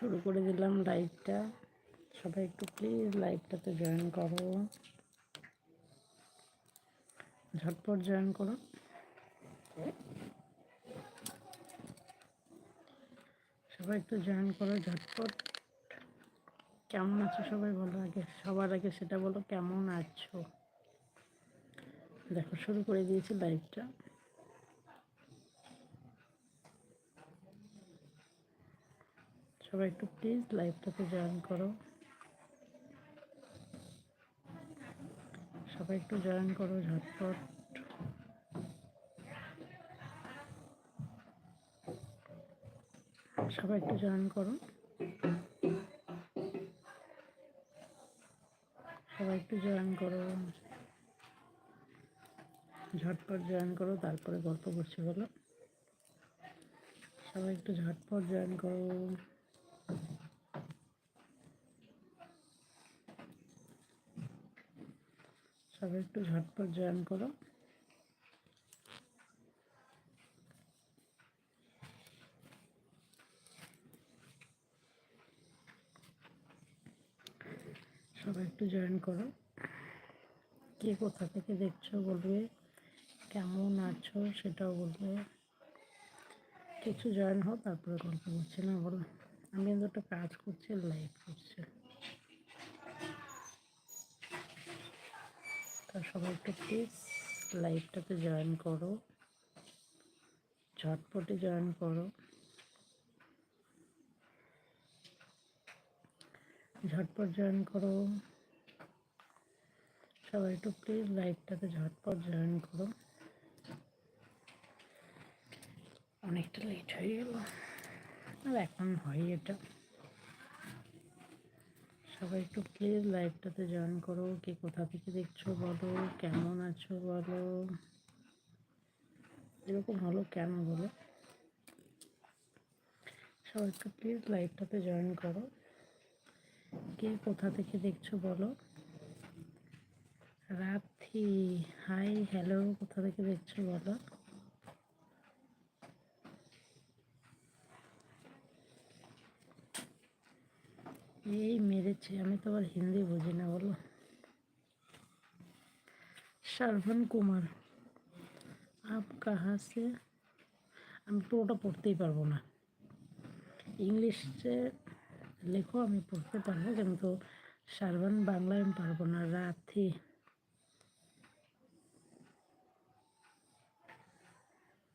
শুরু করে দিলাম লাইভটা সবাই একটু প্লিজ লাইভটাতে জয়েন করো। ঝটপট জয়েন করো। সবাই একটু জয়েন করো ঝটপট। কেমন আছো সবাই বলো আগে, সবার আগে সেটা বলো, কেমন আছো? দেখো, শুরু করে দিয়েছি লাইভটা সবাই একটু প্লিজ লাইভটাতে জয়েন করো। সবাই একটু জয়েন করো ঝটপট। সবাই একটু জয়েন করো। সবাই একটু জয়েন করো। ঝটপট জয়েন করো, তারপরে গল্প করছি, বলো। সবাই একটু ঝটপট জয়েন করো। সবাই একটু ঝটপট জয়েন করো। সবাই একটু জয়েন করো। কে কোথা থেকে দেখছ বলবে, কেমন আছো সেটাও বলবে। কিছু জয়েন হও, তারপরে গল্প করছি না, বলো। আমি কিন্তু একটা কাজ করছি, লাইভ করছি। তা সবাই একটু প্লিজ লাইভটাতে জয়েন করো। ঝটপটে জয়েন করো। ঝটপট জয়েন করো। সবাই একটু প্লিজ লাইভটাতে ঝটপট জয়েন করো। অনেকটা লেট হয়ে গেল। আর এখন হয় এটা। সবাই একটু প্লিজ লাইভটাতে জয়েন করো। কে কোথা থেকে দেখছ বলো? কেমন আছো বলো? এরকম হলো কেন বলো? সবাই একটু প্লিজ লাইভটাতে জয়েন করো। কে কোথা থেকে দেখছ বলো? রাথি হাই হ্যালো কোথা থেকে দেখছ বলো? এই মেরেছে, আমি তো আবার হিন্দি বুঝি না, বলো। শারভান কুমার, আপ কাহা সে? আমি পুরোটা পড়তেই পারব না। ইংলিশে লেখো, আমি পড়তে পারব, কিন্তু শারভান বাংলায় আমি পারব না রাথি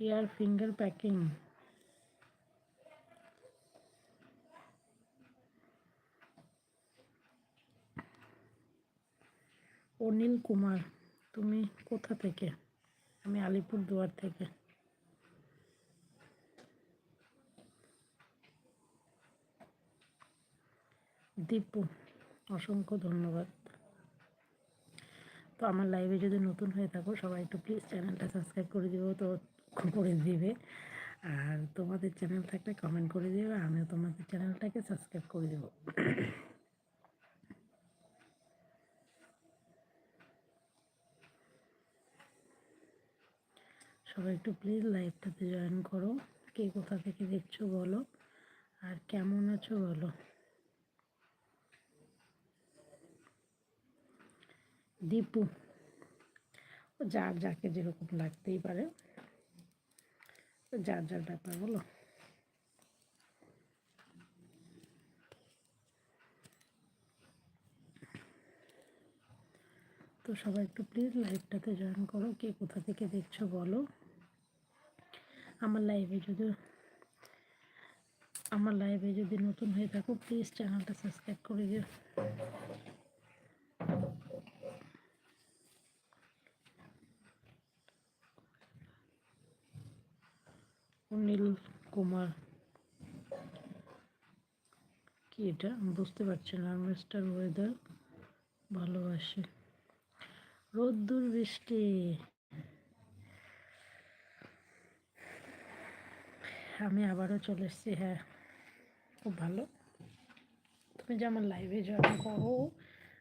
ইয়ার ফিঙ্গার প্যাকিং অনিল কুমার, তুমি কোথা থেকে? আমি আলিপুর দুয়ার থেকে। দীপু, অসংখ্য ধন্যবাদ। তো আমার লাইভে যদি নতুন হয়ে থাকো, সবাই একটু প্লিজ চ্যানেলটা সাবস্ক্রাইব করে দিও, তো করে দিবে। আর তোমাদের চ্যানেল থাকলে কমেন্ট করে দিবে আমিও তোমাদের চ্যানেলটাকে সাবস্ক্রাইব করে দেবো। সবাই একটু প্লিজ লাইভটাতে জয়েন করো। কে কোথা থেকে দেখছ বলো। আর কেমন আছো বলো। দীপু যার যাকে যেরকম লাগতেই পারে। যার যার ব্যাপার বলো। তো সবাই একটু প্লিজ লাইভটাতে জয়েন করো। কে কোথা থেকে দেখছ বলো। আমার লাইভে যদি, আমার লাইভে যদি নতুন হয়ে থাকো প্লিজ চ্যানেলটা সাবস্ক্রাইব করে দিও। অনিল কুমার। কি এটা? বুঝতে পারছি না মিস্টার ওয়েদার ভালোবাসি। রোদ্দুর বৃষ্টি। আমি আবারও চলে এসেছি হ্যাঁ খুব ভালো। তুমি যে আমার লাইভে জয়েন করো,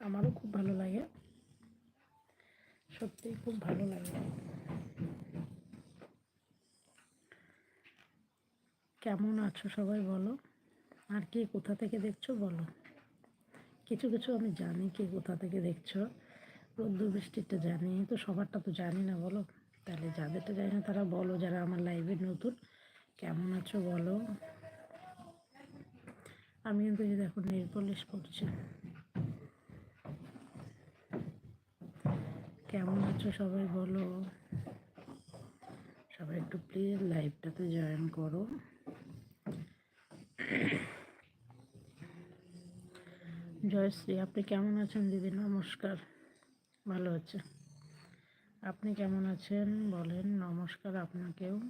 আমারও খুব ভালো লাগে। সত্যিই খুব ভালো লাগে। কেমন আছো সবাই বলো? আর কে কোথা থেকে দেখছ বলো? কিছু কিছু আমি জানি কে কোথা থেকে দেখছ। রোদ্দুর বৃষ্টিটা জানি, তো সবারটা তো জানি না বলো। তাহলে যাদেরটা জানি না তারা বলো, যারা আমার লাইভে নতুন। কেমন আছো বলো? আমি কিন্তু দেখো নেল পলিশ করছি। কেমন আছো সবাই বলো? সবাই একটু প্লিজ লাইভটাতে জয়েন করো। জয়শ্রী, আপনি কেমন আছেন দিদি? নমস্কার। ভালো আছে আপনি কেমন আছেন? বলেন, নমস্কার আপনাকেও।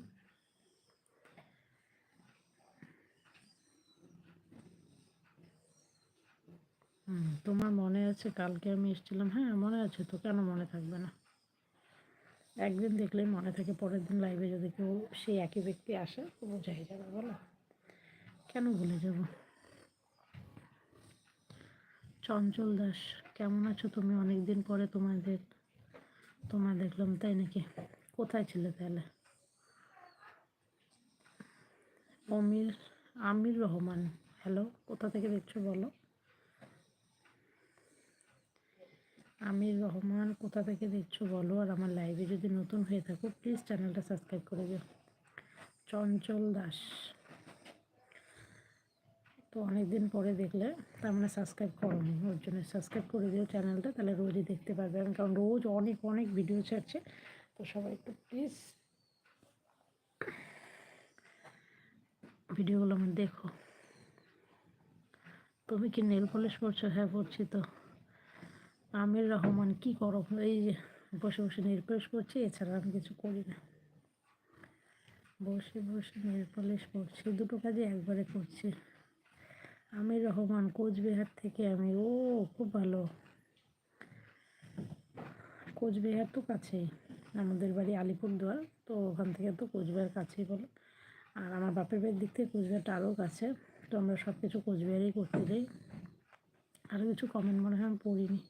তোমার মনে আছে? কালকে আমি এসেছিলাম। হ্যাঁ মনে আছে তো। কেন মনে থাকবে না? একদিন দেখলেই মনে থাকে, পরের দিন লাইভে যদি কেউ সেই একই ব্যক্তি আসে, তো বোঝাই যাবে, বলো। কেন ভুলে যাব? চঞ্চল দাস, কেমন আছো তুমি? অনেক দিন পরে তোমাদের, তোমার দেখলাম, তাই নাকি? কোথায় ছিলে তাহলে? অমির আমির রহমান। হ্যালো কোথা থেকে দেখছ বলো? আমির রহমান, কোথা থেকে দেখছ বলো? আর আমার লাইভে যদি নতুন হয়ে থাকো প্লিজ চ্যানেলটা সাবস্ক্রাইব করে দিও। চঞ্চল দাস। তো অনেক দিন পরে দেখলে, তার মানে সাবস্ক্রাইব করোনি। ওর জন্য সাবস্ক্রাইব করে দিও চ্যানেলটা তাহলে রোজই দেখতে পারবে। কারণ রোজ অনেক অনেক ভিডিও ছাড়ছে। তো সবাই একটু প্লিজ ভিডিওগুলো আমার দেখো। তুমি কি নেল পলিশ করছ হ্যাঁ করছি তো। আমির রহমান কি করো এই বসে বসে নেল পলিশ করছি, এছাড়া আমি কিছু করি না। বসে বসে নেল পলিশ করছি, দুটো কাজে একবারে করছি। আমির রহমান কোচবিহার থেকে আমি ও খুব ভালো। কোচবিহার তো কাছেই, আমাদের বাড়ি আলিপুরদুয়ার, তো ওখান থেকে তো কোচবিহার কাছেই বলো। আর আমার বাপের বাড়ির দিক থেকে কোচবিহারটা আরও কাছে, তো আমরা সব কিছু কোচবিহারেই করতে যাই। আরও কিছু কমেন্ট মনে হয় আমি পড়িনি।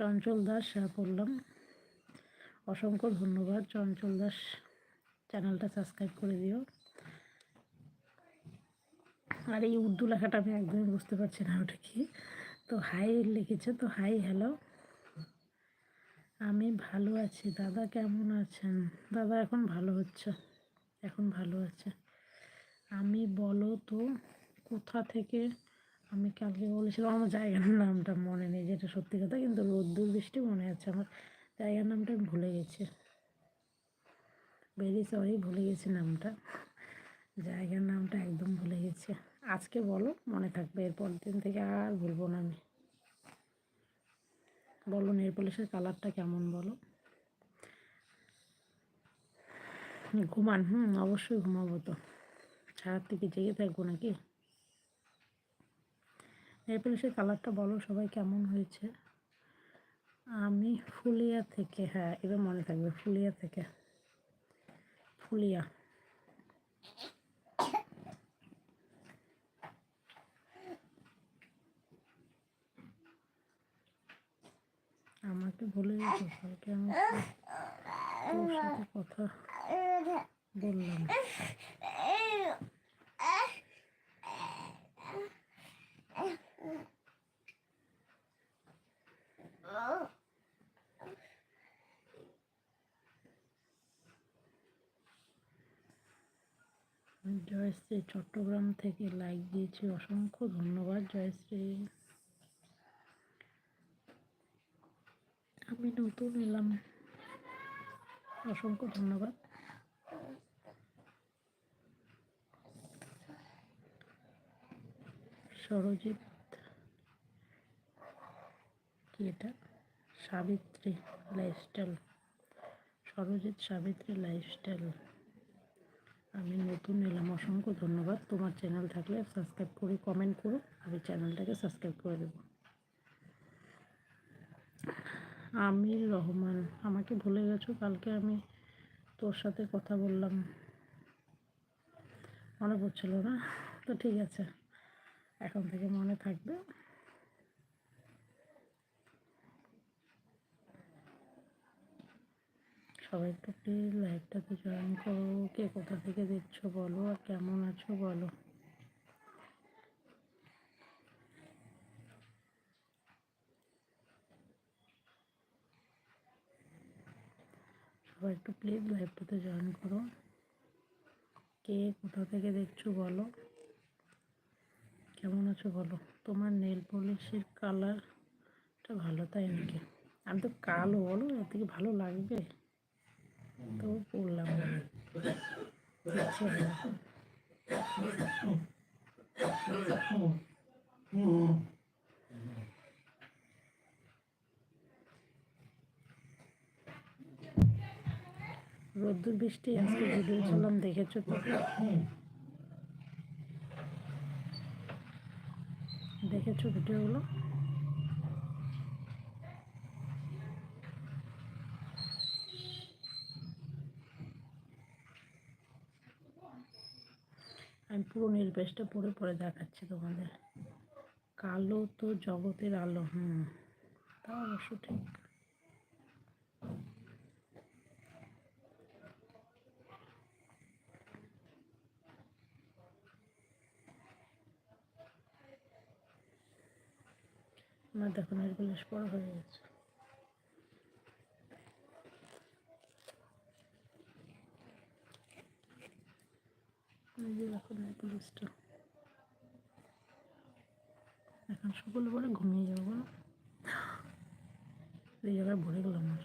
চঞ্চল দাস পড়লাম অসংখ্য ধন্যবাদ। চঞ্চল দাস চ্যানেলটা সাবস্ক্রাইব করে দিও। আর এই উর্দু লেখাটা আমি একদমই বুঝতে পারছি না ওটা কি। তো হাই লিখেছে, তো হাই হ্যালো আমি ভালো আছি। দাদা কেমন আছেন? দাদা এখন ভালো হচ্ছে। এখন ভালো আছে। আমি বলো তো, কোথা থেকে আমি কালকে বলেছিলাম আমার জায়গার নামটা মনে নেই যেটা সত্যি কথা, কিন্তু রোদ্দুর বৃষ্টি মনে আছে আমার। জায়গার নামটা আমি ভুলে গেছি। ভেরি সরি ভুলে গেছি নামটা। জায়গার নামটা একদম ভুলে গেছি। আজকে বলো, মনে থাকবে এরপর দিন থেকে আর ভুলবো না আমি। বলো নেল পলিশের কালারটা কেমন বলো? ঘুমান, হুম, অবশ্যই ঘুমাবো তো। সারার থেকে জেগে থাকব নাকি? পলিশের কালারটা বলো, সবাই কেমন হয়েছে? আমি ফুলিয়া থেকে হ্যাঁ এবার মনে থাকবে, ফুলিয়া থেকে। ফুলিয়া। আমাকে তোর সাথে কথা বললাম। জয়শ্রী চট্টগ্রাম থেকে লাইক দিয়েছি অসংখ্য ধন্যবাদ জয়শ্রী। আমি নতুন এলাম অসংখ্য ধন্যবাদ। সরজিৎ এটা? সাবিত্রী লাইফস্টাইল সরজিৎ সাবিত্রী লাইফস্টাইল আমি নতুন এলাম, অসংখ্য ধন্যবাদ। তোমার চ্যানেল থাকলে সাবস্ক্রাইব করে কমেন্ট করো, আমি চ্যানেলটাকে সাবস্ক্রাইব করে দেবো। আমির রহমান, আমাকে ভুলে গেছো? কালকে আমি তোর সাথে কথা বললাম। মনে পড়ছিল না? তো ঠিক আছে, এখন থেকে মনে থাকবে। সবাই একটু প্লিজ লাইভটাতে জয়েন করো। কে কোথা থেকে দেখছ বলো আর কেমন আছো বলো। সবাই একটু প্লিজ লাইভটাতে জয়েন করো। কে কোথা থেকে দেখছ বলো। কেমন আছো বলো। তোমার নেল পলিশের কালারটা ভালো তাই নাকি? আমি তো কালো বলো, এর থেকে ভালো লাগবে। তো পড়লাম রোদ্দুর বৃষ্টি আজকে ভিডিও করলাম দেখেছ তো? দেখেছ ভিডিওগুলো আমি পুরো নির্বেশটা পরে পড়ে দেখাচ্ছি তোমাদের। কালো তো জগতের আলো, হুম, তা অবশ্য ঠিক। আমার দেখো নির্বেশ পড়া হয়ে গেছে। এখন সকালে পরে ঘুমিয়ে যাব বলো। এই জায়গায় ভরে গেলাম আর।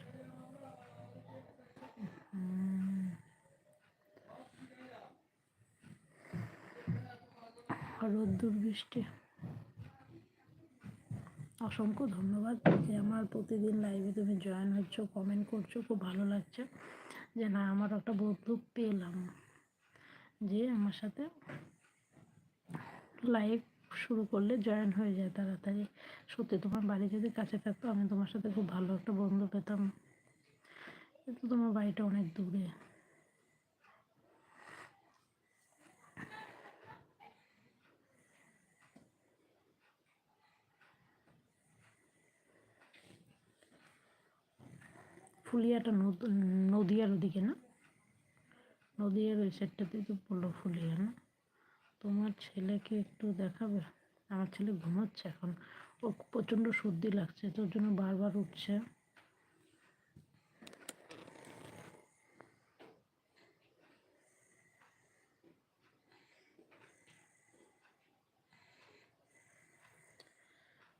রোদ্দুর বৃষ্টি। অসংখ্য ধন্যবাদ যে আমার প্রতিদিন লাইভে তুমি জয়েন হচ্ছ কমেন্ট করছ, খুব ভালো লাগছে। যে না, আমার একটা বন্ধু পেলাম। যে আমার সাথে লাইভ শুরু করলে জয়েন হয়ে যায় তাড়াতাড়ি। সত্যি, তোমার বাড়ি যদি কাছে থাকতো, আমি তোমার সাথে খুব ভালো একটা বন্ধু পেতাম। কিন্তু তোমার বাড়িটা অনেক দূরে। ফুলিয়াটা নদ- নদিয়ার ওদিকে না? নদিয়ার ওই সাইডটাতেই তো পড়ল ফুলিয়া না তোমার ছেলেকে একটু দেখাবে? আমার ছেলে ঘুমাচ্ছে এখন। ও প্রচণ্ড সর্দি লাগছে, তোর জন্য বারবার উঠছে।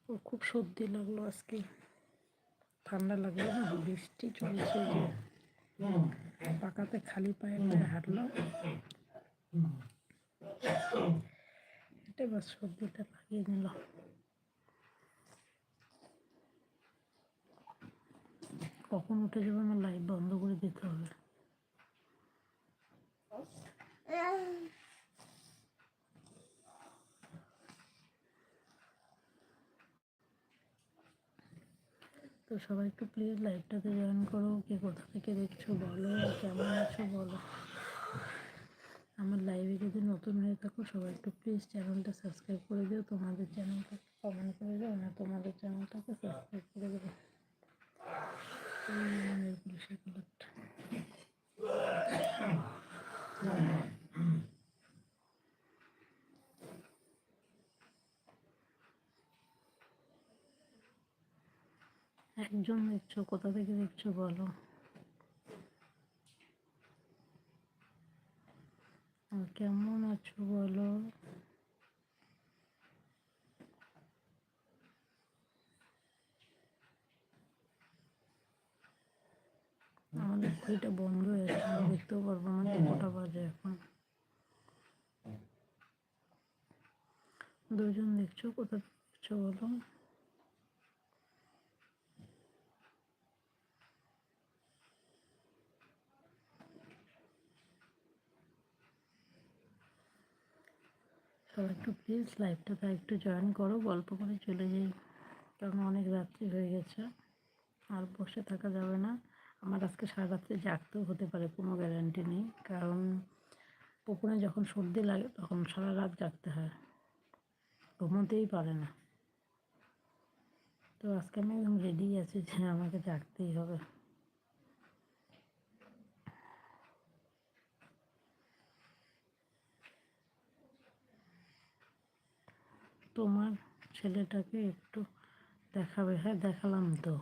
ও খুব সর্দি লাগল আজকে। ঠান্ডা লাগল না? বৃষ্টি চলছে। পাকাতে খালি পায়ে পায়ে হাঁটলো। এটা এবার সর্দিটা লাগিয়ে নিল। কখন উঠে যাবে আমার লাইট বন্ধ করে দিতে হবে। সবাই একটু প্লিজ লাইভটাতে জয়েন করো। কে কোথা থেকে দেখছ বলো, কেমন আছো বলো। আমার লাইভে যদি নতুন হয়ে থাকো, সবাই একটু প্লিজ চ্যানেলটা সাবস্ক্রাইব করে দিও। তোমাদের চ্যানেলটাকে কমেন্ট করে দিও না, তোমাদের চ্যানেলটাকে সাবস্ক্রাইব করে দেবো পুলিশের একজন দেখছ, কোথা থেকে দেখছ বলো? কেমন আছো বলো? আমাদের ঘড়িটা বন্ধ হয়েছে আমি দেখতেও পারব না কটা বাজে এখন। দুজন দেখছ, কোথা দেখছ বলো? সবাই একটু প্লিজ লাইভটাতে একটু জয়েন করো, গল্প করে চলে যাই। কারণ অনেক রাত্রি হয়ে গেছে, আর বসে থাকা যাবে না। আমার আজকে সারা রাত্রে জাগতেও হতে পারে, কোনো গ্যারান্টি নেই। কারণ পুকুরে যখন সর্দি লাগে, তখন সারা রাত জাগতে হয়। ঘুমোতেই পারে না। তো আজকে আমি একদম রেডি আছি যে আমাকে জাগতেই হবে। তোমার ছেলেটাকে একটু দেখাবে। হ্যাঁ দেখালাম তো।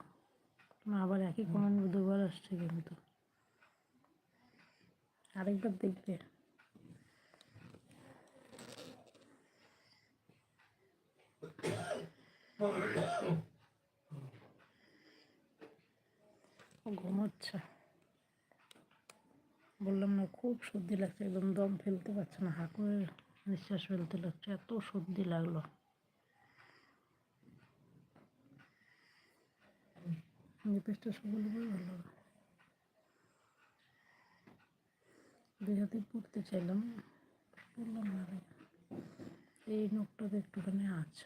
আবার একই কমেন্ট দুবার আসছে কিন্তু। আরেকবার দেখবে। ঘুমাচ্ছে। বললাম না খুব সর্দি লাগছে। একদম দম ফেলতে পারছে না। হাঁকুয়ে নিঃশ্বাস ফেলতে লাগছে। এত সর্দি লাগল। নিপেসটা সবুজ বই ভালো দুই হাতে পড়তে চাইলাম বললাম না। এই নখটাতে একটুখানি আছে